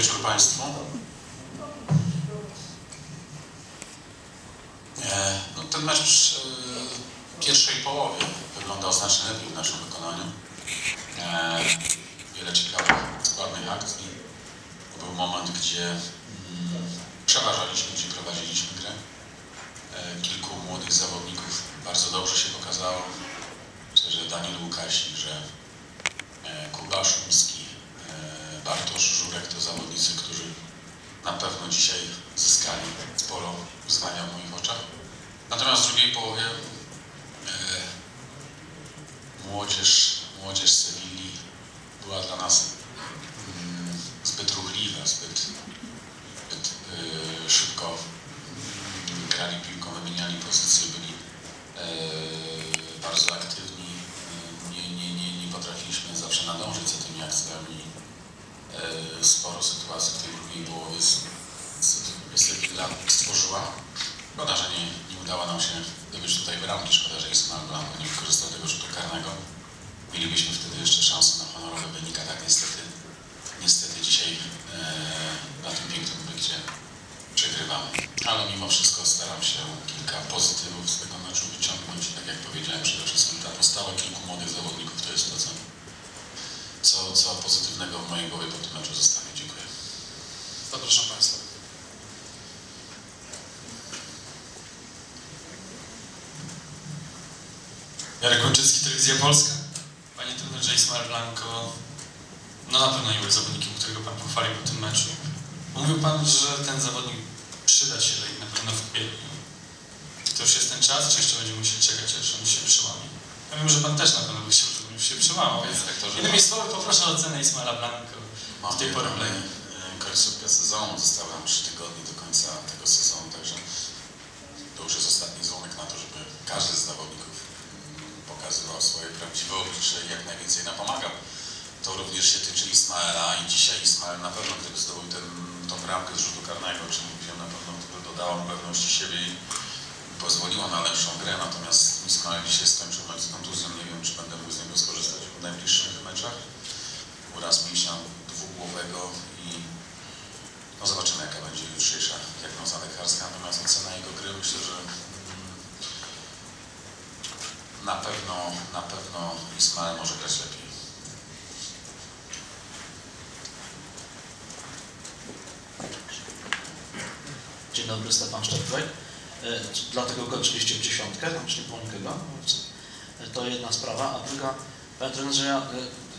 wieczór Państwu. E, no, ten mecz e, w pierwszej połowie wyglądał znacznie lepiej w naszym wykonaniu. E, wiele ciekawych, składnych akcji. Był moment, gdzie mm, przeważaliśmy, gdzie prowadziliśmy grę. Kilku młodych zawodników bardzo dobrze się pokazało. Myślę, że Daniel Łukasik, że Kuba Szumski, Bartosz Żurek to zawodnicy, którzy na pewno dzisiaj zyskali sporo uznania w moich oczach. Natomiast w drugiej połowie e, młodzież, młodzież Sewilli była dla nas mm, zbyt ruchliwa, zbyt, zbyt e, szybko mm, grali piłką, wymieniali pozycje, byli e, bardzo aktywni. E, Nie, nie, nie, nie potrafiliśmy zawsze nadążyć za tymi akcjami. E, Sporo z- Sevilla stworzyła. Szkoda, że nie, nie udało nam się dobyć tutaj bramki. Szkoda, że Ismael Blanco nie wykorzystał tego rzutu karnego. Mielibyśmy wtedy jeszcze szansę na honorowy wynik, a tak niestety, niestety dzisiaj e, na tym pięknym obiekcie przegrywamy. Ale mimo wszystko staram się kilka pozytywów z tego meczu wyciągnąć. Tak jak powiedziałem, przede wszystkim ta postawa kilku młodych zawodników to jest to, co, co, pozytywnego w mojej głowie po Jarek Łączycki, Telewizja Polska. Panie trenerze Ismael Blanco, no na pewno nie był zawodnikiem, którego Pan pochwalił po tym meczu. Mówił Pan, że ten zawodnik przyda się na pewno w kwietniu. To już jest ten czas, czy jeszcze będziemy musieli czekać, aż on się przełamie? Ja wiem, że Pan też na pewno by chciał, żeby już się przełamał, więc innymi słowy poproszę o ocenę Ismaela Blanco w tej pory mamy e, końcówkę sezonu, zostały nam 3 tygodnie do końca tego sezonu, także to już jest ostatni dzwonek na to, żeby każdy z zawodników pokazywał swoje prawdziwe oblicze i jak najwięcej nam pomagał. To również się tyczy Ismaela i dzisiaj Ismael na pewno, gdyby zdobył ten, bramkę z rzutu karnego, o czym mówiłem, na pewno by dodała mu pewności siebie i pozwoliła na lepszą grę, natomiast Ismael dzisiaj skończył z kontuzją, nie wiem czy będę mógł z niego skorzystać w najbliższych meczach. Uraz mięśnia na pewno, na pewno Ismael może grać lepiej. Dzień dobry, Stefan Szczeplek. E, Dlatego kończyliście w dziesiątkę, tam czyli Płońskiego. To jedna sprawa. A druga, panie trenerze, ja,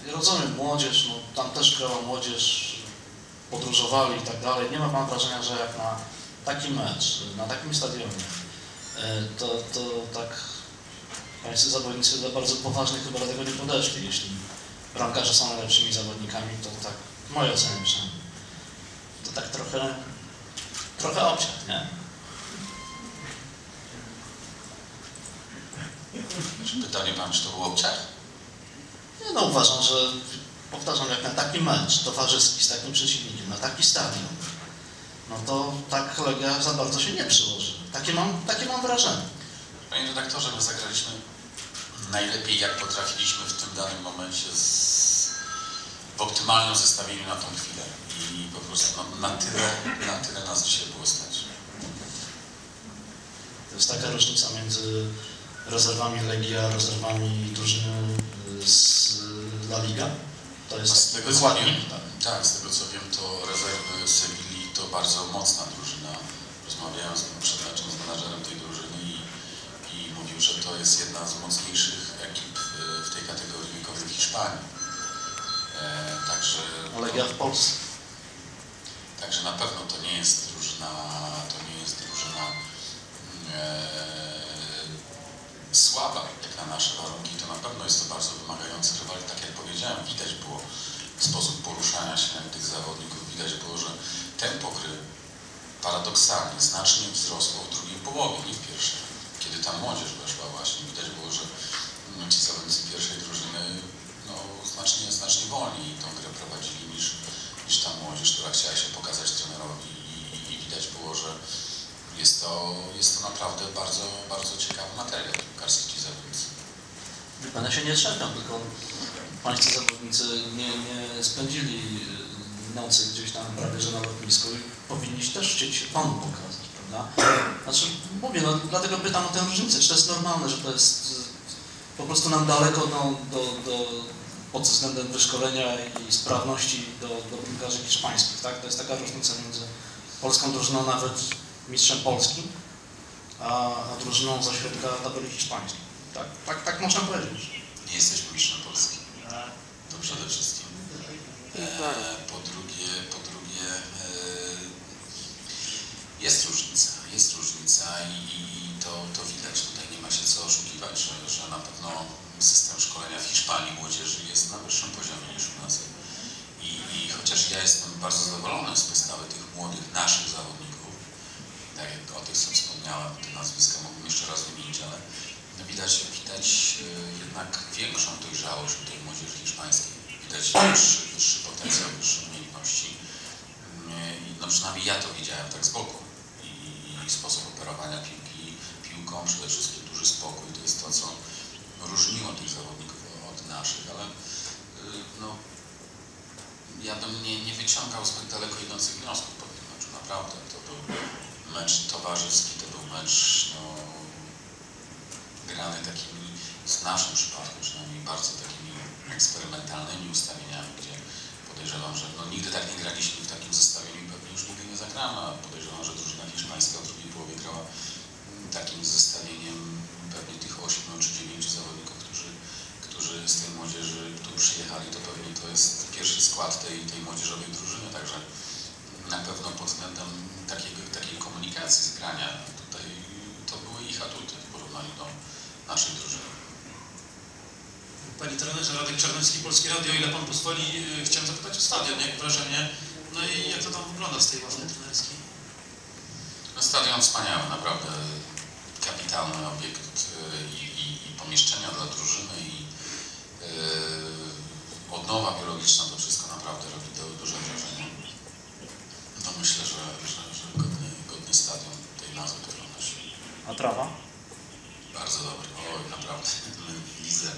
e, rozumiem młodzież, no, tam też grała młodzież, podróżowali i tak dalej. Nie ma pan wrażenia, że jak na taki mecz, na takim stadionie, e, to, to tak pańscy zawodnicy za bardzo poważnie chyba do tego nie podeszli. Jeśli bramkarze są najlepszymi zawodnikami, to tak, w mojej ocenie przynajmniej, to tak trochę trochę obciach, nie? Pytanie pan, czy to był obciach? Nie no, uważam, że powtarzam, jak na taki mecz towarzyski z takim przeciwnikiem, na taki stadion, no to tak Legia za bardzo się nie przyłoży. Takie mam, takie mam wrażenie. Panie redaktorze, my zagraliśmy najlepiej jak potrafiliśmy w tym danym momencie z, w optymalnym zestawieniu na tą chwilę. I po prostu no, na, tyle, na tyle nas dzisiaj było stać. To jest taka różnica między rezerwami Legii a rezerwami drużyny y, z La Liga. To jest z tego co wiem, tak, z tego co wiem, to rezerwy Sewilli to bardzo mocna drużyna. Rozmawiałem z, przed meczem z menadżerem tej drużyny i, że to jest jedna z mocniejszych ekip w, w tej kategorii wiekowej w Hiszpanii. E, także Legia w Polsce. Także na pewno to nie jest drużyna, to nie jest drużyna e, słaba jak na nasze warunki. To na pewno jest to bardzo wymagający rywal. Tak jak powiedziałem, widać było sposób poruszania się tych zawodników. Widać było, że tempo gry paradoksalnie znacznie wzrosło w drugiej połowie, nie w pierwszej. Ta młodzież weszła właśnie, widać było, że mm, ci zawodnicy pierwszej drużyny no, znacznie, znacznie wolniej tą grę prowadzili niż, niż ta młodzież, która chciała się pokazać trenerowi. I, i, i widać było, że jest to, jest to naprawdę bardzo, bardzo ciekawy materiał piłkarski ci zawodnicy. One się nie trzepią, tylko pańscy zawodnicy nie, nie spędzili nocy gdzieś tam prawie że na lotnisku i powinni też chcieć się Panu pokazać, prawda? Znaczy, mówię, no dlatego pytam o tę różnicę, czy to jest normalne, że to jest y, po prostu nam daleko no, do, do, pod względem wyszkolenia i sprawności do, do piłkarzy hiszpańskich, tak? To jest taka różnica między polską drużyną, nawet mistrzem Polski, a, drużyną ze środka tabeli hiszpańskiej. Tak, tak, tak można powiedzieć. Nie jesteśmy mistrzem Polski. To przede wszystkim. E, po drugie, po drugie e, jest różnica, jest różnica i, i to, to widać. Tutaj nie ma się co oszukiwać, że, że na pewno system szkolenia w Hiszpanii młodzieży jest na wyższym poziomie niż u nas. I, I chociaż ja jestem bardzo zadowolony z postawy tych młodych naszych zawodników, tak jak o tych co wspomniałem, te nazwiska mógłbym jeszcze raz wymienić, ale no widać, widać e, jednak większą dojrzałość u tej młodzieży hiszpańskiej. Widać wyższy, wyższy potencjał, wyższe umiejętności. I no przynajmniej ja to widziałem tak z boku. I, i sposób operowania piłki, piłką, przede wszystkim duży spokój. To jest to, co różniło tych zawodników od naszych, ale y, no, ja bym nie, nie wyciągał zbyt daleko idących wniosków po tym meczu. Naprawdę, to był mecz towarzyski, to był mecz no, grany takimi, w naszym przypadku przynajmniej, bardzo takimi eksperymentalnymi ustawieniami, gdzie podejrzewam, że no, nigdy tak nie graliśmy w takim zestawieniu i pewnie już nigdy nie zagramy, a podejrzewam, że drużyna hiszpańska w drugiej połowie grała mm, takim zestawieniem pewnie tych ośmiu czy dziewięciu zawodników, którzy, którzy z tej młodzieży tu przyjechali, to pewnie to jest pierwszy skład tej, tej młodzieżowej drużyny, także na pewno pod względem takiego, takiej komunikacji, zgrania, tutaj to były ich atuty w porównaniu do naszej drużyny. Panie trenerze, Radek Czarnecki, Polskie Radio, ile Pan pozwoli, y, chciałem zapytać o stadion, jak wrażenie, no i jak to tam wygląda z tej ławy trenerskiej? No, stadion wspaniały, naprawdę kapitalny obiekt y, i, i, i pomieszczenia dla drużyny i yy, odnowa biologiczna, to wszystko naprawdę robi to duże wrażenie. No myślę, że, że, że godny, godny stadion tej nazwy, którą nosi. A trawa? Bardzo dobry, oj naprawdę, my w lidze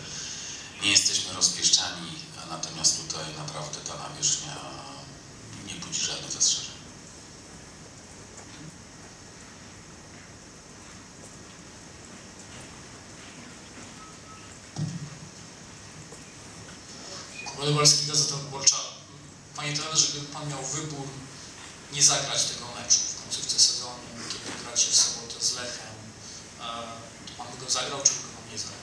nie jesteśmy rozpieszczani, natomiast tutaj naprawdę ta nawierzchnia nie budzi żadnych zastrzeżeń. Wolebalski Gazeta Wyborcza. Panie trenerze, gdyby Pan miał wybór nie zagrać tego meczu w końcówce sezonu, kiedy gracie w sobotę z Lechem, e, to Pan by go zagrał, czy by go nie zagrał?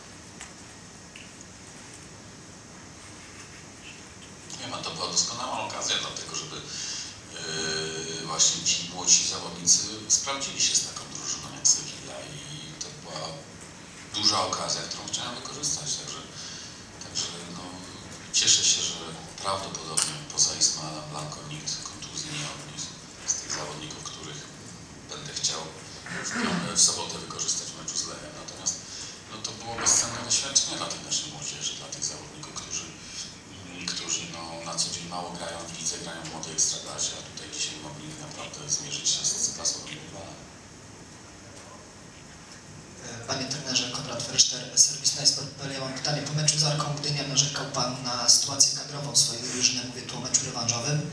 Nie ma, to była doskonała okazja dlatego, żeby yy, właśnie ci młodsi zawodnicy sprawdzili się z taką drużyną jak Sevilla i to była duża okazja, którą chciałem wykorzystać, no, cieszę się, że prawdopodobnie poza Ismaelem Blanco nikt kontuzji nie odniósł z tych zawodników, których będę chciał w, piątek- w sobotę wykorzystać w meczu z Lechem, natomiast no, to było bezcenne doświadczenie dla tej naszej młodzieży, dla tych zawodników, którzy mm, którzy no, na co dzień mało grają w lidze, grają w młodej ekstraklasie, a tutaj dzisiaj mogli naprawdę zmierzyć się z klasowym rywalem. Panie trenerze Konrad Ferszter, serwis najsport.pl. Ja mam pytanie. Po meczu z Arką Gdynia narzekał Pan na sytuację kadrową swojej drużyny, mówię tu o meczu rewanżowym.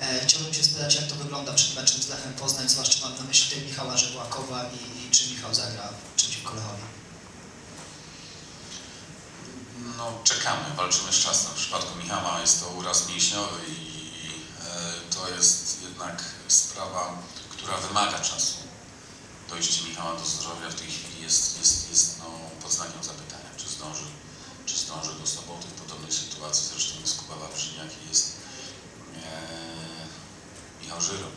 E, chciałbym się spytać, jak to wygląda przed meczem z Lechem Poznań, zwłaszcza mam na myśli Michała Żegłakowa i, i czy Michał zagra przeciwko Lechowi. No, czekamy, walczymy z czasem. W przypadku Michała jest to uraz mięśniowy i, i e, to jest jednak sprawa, która wymaga czasu. Dojście Michała do zdrowia w tej chwili jest, jest, jest no, pod znakiem zapytania, czy zdąży, czy zdąży do soboty w podobnej sytuacji. Zresztą jest Kuba Wawrzyniak i jest e, Michał Żyro.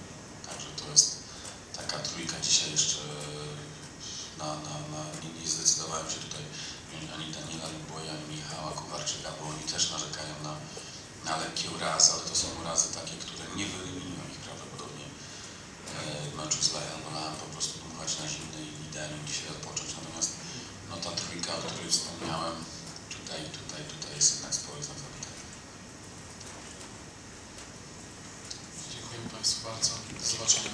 Także to jest taka trójka dzisiaj jeszcze na, na, na, nie, zdecydowałem się tutaj ani Daniela Luboja, ani Michała Kuwarczyka, bo oni też narzekają na, na lekkie urazy, ale to są urazy takie, które nie wyeliminują ich prawdopodobnie e, meczu z. Wolałem po prostu dmuchać na idealnie dzisiaj odpocząć. Natomiast no, ta trójka, o której wspomniałem, tutaj, tutaj, tutaj jest jednak spory zapytania. Dziękuję Państwu bardzo. Do zobaczenia.